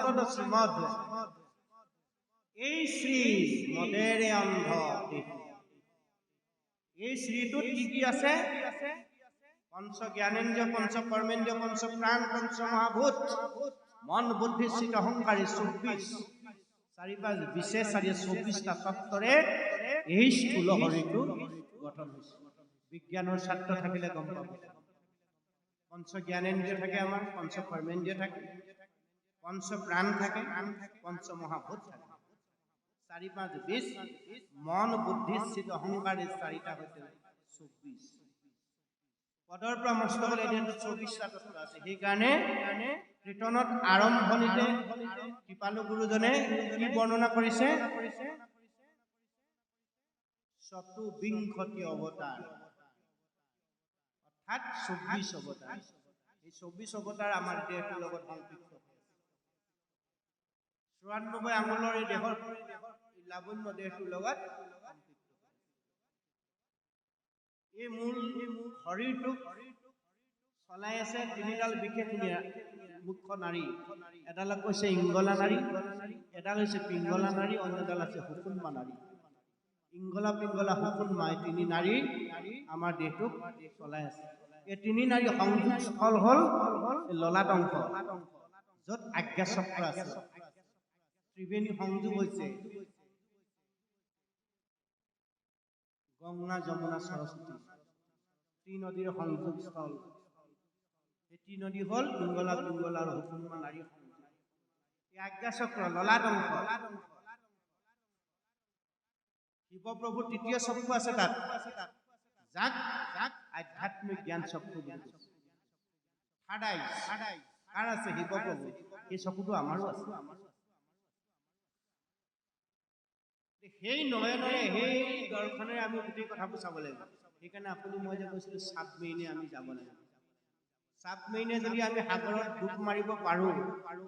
ব্ৰহ্মপুত্ৰ শ্ৰীমদ এই মদেৰে অন্ধ এই শ্ৰীটোত কি কি আছে। পঞ্চ জ্ঞানেন্দ্ৰিয় পঞ্চ পঞ্চ পঞ্চ মহাভূত। মন, বুদ্ধি চাৰি পাঁচ বিশে চাৰি চৌব্বিছটা তত্বৰে এই স্থূল গঠন বিজ্ঞানৰ ছাত্ৰ থাকিলে গম পাব। পঞ্চ জ্ঞানেন্দ্ৰিয় থাকে আমাৰ, পঞ্চ কৰ্মেন্দ্ৰিয় থাকে। পঞ্চ প্ৰাণ থাকে পঞ্চ মহাভূত থাকে। চাৰি পাঁচ বিশ মন বুদ্ধি চিত অহংকাৰ এই চাৰিটা সৈতে চৌব্বিছ পদৰ পৰা মস্ত গ'লে এতিয়া চৌবিশটা তত্ত্ব আছে। সেইকাৰণে কীৰ্তনত আৰম্ভণিতে কৃপালু গুৰুজনে কি বৰ্ণনা কৰিছে? চতুবিংশতি অৱতাৰ। অৰ্থাৎ চৌব্বিছ অৱতাৰ। এই চৌব্বিছ অৱতাৰ আমাৰ দেহটোৰ লগত সংপৃক্ত চৌৰান্নব্বৈ আঙুলৰ এই দেহৰ এই লাৱণ্য দেহটোৰ লগত এই মূল শৰীৰটোক চলাই আছে তিনিডাল বিশেষ মুখ্য নাৰী। এডালক কৈছে ইংগলা নাৰী এডাল হৈছে পিংগলা নাৰী অন্যডাল আছে সুকুন্মা নাৰী। ইংগলা পিংগলা সুকুন্মা এই তিনি নাৰী আমাৰ দেহটোক চলাই আছে। এই তিনি নাৰী সংযোগ স্থল হ'ল ললাট অংশ য'ত আজ্ঞা চক্ৰ আছে। ত্ৰিবেণী সংযোগ হৈছে গংগা যমুনা সৰস্বতী ত্ৰি নদীৰ সংযোগ স্থল। এই ত্ৰি নদী হ'ল পিংগলা পিংগলা আৰু হুকুমা নাৰী সংযোগ এই আজ্ঞা চক্ৰ ললাট অংশ শিৱপ্ৰভুৰ তৃতীয় চক্ষু আছে তাত। যাক যাক, আধ্যাত্মিক জ্ঞান চক্ষু কৈছে। থাৰ্ড আই কাৰ আছে শিৱপ্ৰভু? এই চকুটো আমাৰো আছে। সেই নয়নেৰে সেই দৰ্শনেৰে আমি গোটেই কথাবোৰ চাব লাগিব। সেইকাৰণে আপুনি মই যে কৈছিলোঁ চাবমেইনে আমি যাব লাগিব চাবমেইনে যদি আমি সাগৰত ডুব মাৰিব পাৰোঁ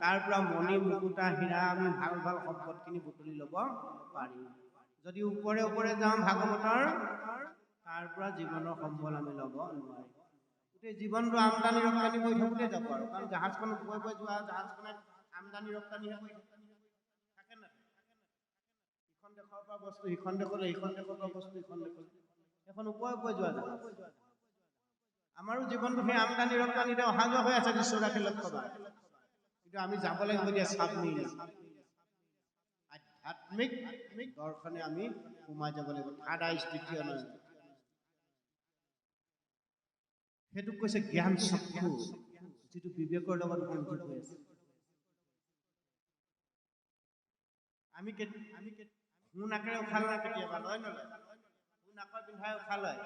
তাৰ পৰা মণি মুকুতা হীৰা আমি ভাল ভাল সম্পদখিনি বুটলি ল'ব পাৰিম যদি ওপৰে ওপৰে যাওঁ ভাগৱতৰ তাৰ পৰা জীৱনৰ সম্বল আমি ল'ব নোৱাৰিম গোটেই জীৱনটো আমদানি ৰপ্তানি কৰি থাকোঁতে যাব আৰু। কাৰণ জাহাজখনত গৈ গৈ যোৱা জাহাজখনে আমদানি ৰপ্তানিহে কৰি থাকে না ইখন দেশৰ পৰা বস্তু সিখন দেশলৈ সিখন দেশৰ পৰা বস্তু ইখন দেশলৈ এখন ওপৰে ওপৰে যোৱা জাহাজ। আমাৰো জীৱনটো সেই আমদানি ৰপ্তানিতে অহা যোৱা হৈ আছে চৌৰাশী লক্ষ বাৰ। কিন্তু আমি যাব লাগিব এতিয়া চাবমেৰিন আধ্যাত্মিক দৰ্শনে আমি সোমাই যাব লাগিব। থাৰ্ড আইচ তৃতীয় সেইটোক কৈছে জ্ঞান চক্ষু যিটো বিবেকৰ লগত সংযোগ হৈ আছে। আমি কেত- আমি কেত- সোঁ নাকেৰে উশাহ লয় কেতিয়াবা লয়? নলয় সোঁ নাকৰ পিন্ধাই উশাহ লয়।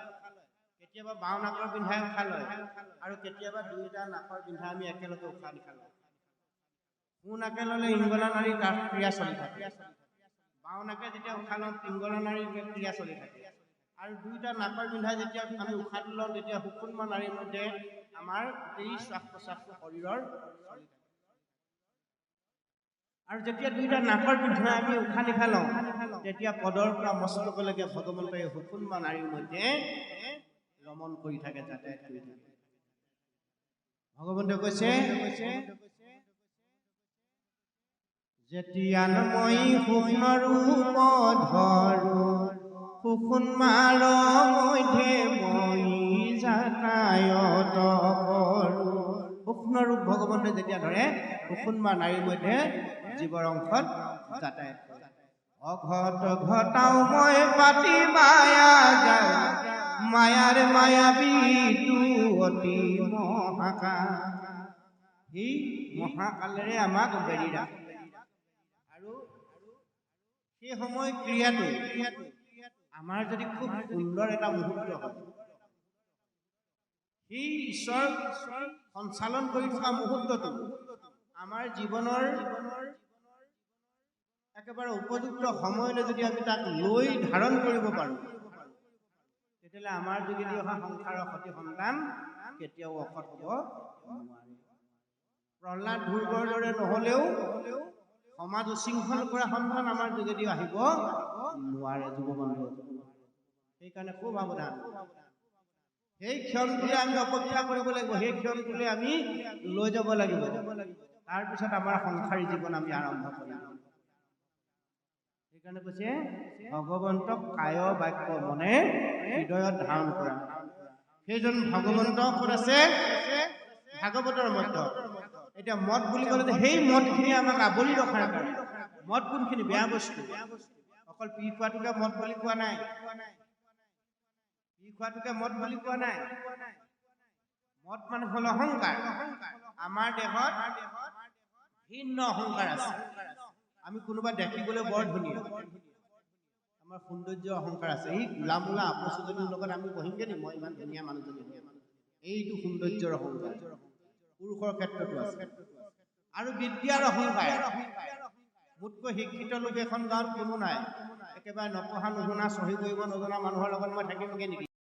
কেতিয়াবা বাওঁ নাকৰ পিন্ধাই উশাহ লয়। আৰু কেতিয়াবা দুয়োটা নাকৰ পিন্ধাই আমি একেলগে উশাহ নিশাহ লওঁ। সোঁ নাকে ল'লে ইংগলা নাৰীৰ কাষ ক্ৰিয়া চলি থাকে। বাওঁ নাকে যেতিয়া উশাহ লওঁ পিংগলা নাৰীৰ ক্ৰিয়া চলি থাকে। আৰু দুয়োটা নাকৰ পিন্ধাই যেতিয়া আমি উশাহটো লওঁ তেতিয়া সুকুন্মা নাৰীৰ মধ্যে আমাৰ গোটেই শ্বাস প্ৰশ্বাসটো শৰীৰৰ চলি থাকে। আৰু যেতিয়া দুইটা নাকৰ পিন্ধাই আমি উশাহ নিশাহ লওঁ তেতিয়া পদৰ পৰা মস্তকলৈকে ভগৱন্তই সুকুন্মা নাৰীৰ মধ্যে ৰমণ কৰি থাকে থাকে। ভগৱন্তই কৈছে যেতিয়া মই সুষ্ণ ৰূপ ধৰো সুকুন্মাৰ মধ্যে মই যাতায়ত কৰো। সূক্ষ্ম ৰূপ ভগৱন্তই যেতিয়া ধৰে সুকুন্মা নাৰীৰ মধ্যে জীৱৰ অংশত যাতায়াত কৰে। অঘট ঘটাও মই পাতি মায়া যায়। মায়াৰ মায়াবী তু অতি মহাকা সেই মহাকালেৰে আমাক বেৰি ৰাখে। আৰু সেই সময় ক্ৰিয়াটো আমাৰ যদি খুব সুন্দৰ এটা মুহূৰ্ত হয় সেই ঈশ্বৰ সঞ্চালন কৰি থকা মুহূৰ্তটো আমাৰ জীৱনৰ একেবাৰে উপযুক্ত সময়লৈ যদি আমি তাক লৈ ধাৰণ কৰিব পাৰোঁ তেতিয়াহ'লে আমাৰ যোগেদি অহা সংসাৰৰ সতি সন্তান কেতিয়াও অসৎ হ'ব নোৱাৰে। প্ৰহ্লাদ ধ্ৰুৱৰ দৰে নহ'লেও সমাজ উশৃংখল কৰা সন্তান আমাৰ যোগেদি আহিব নোৱাৰে যুৱ বন্ধু। সেইকাৰণে খুব সাৱধান। সেই ক্ষণটোলৈ আমি অপেক্ষা কৰিব লাগিব সেই ক্ষণটোলৈ আমি লৈ যাব লাগিব। তাৰপিছত আমাৰ সংসাৰী জীৱন আমি আৰম্ভ কৰিম। সেইকাৰণে কৈছে ভগৱন্তক কায় বাক্য মনে হৃদয়ত ধাৰণ কৰা। সেইজন ভগৱন্ত ক'ত আছে ভাগৱতৰ মধ্য এতিয়া মদ বুলি ক'লে সেই মদখিনি আমাক আৱৰি ৰখাৰ কাৰণে। মদ কোনখিনি? বেয়া বস্তু। অকল পি খোৱাটোকে মদ বুলি কোৱা নাই। পি খোৱাটোকে মদ বুলি কোৱা নাই। মদ মানে হ'ল অহংকাৰ। আমাৰ দেহত ভিন্ন অহংকাৰ আছে। আমি কোনোবা দেখিবলৈ বৰ ধুনীয়া। আমাৰ সৌন্দৰ্য অহংকাৰ আছে। এই গোলা মোলা আপচুজনীৰ লগত আমি বহিমগে নি? মই ইমান ধুনীয়া মানুহজনী এইটো সৌন্দৰ্যৰ অহংকাৰ। পুৰুষৰ ক্ষেত্ৰতো আছে। আৰু বিদ্যাৰ অহংকাৰ। মোতকৈ শিক্ষিত লোক এখন গাঁৱত কোনো নাই। একেবাৰে নপঢ়া নুশুনা চহী কৰিব নজনা মানুহৰ লগত মই থাকিমগে নেকি?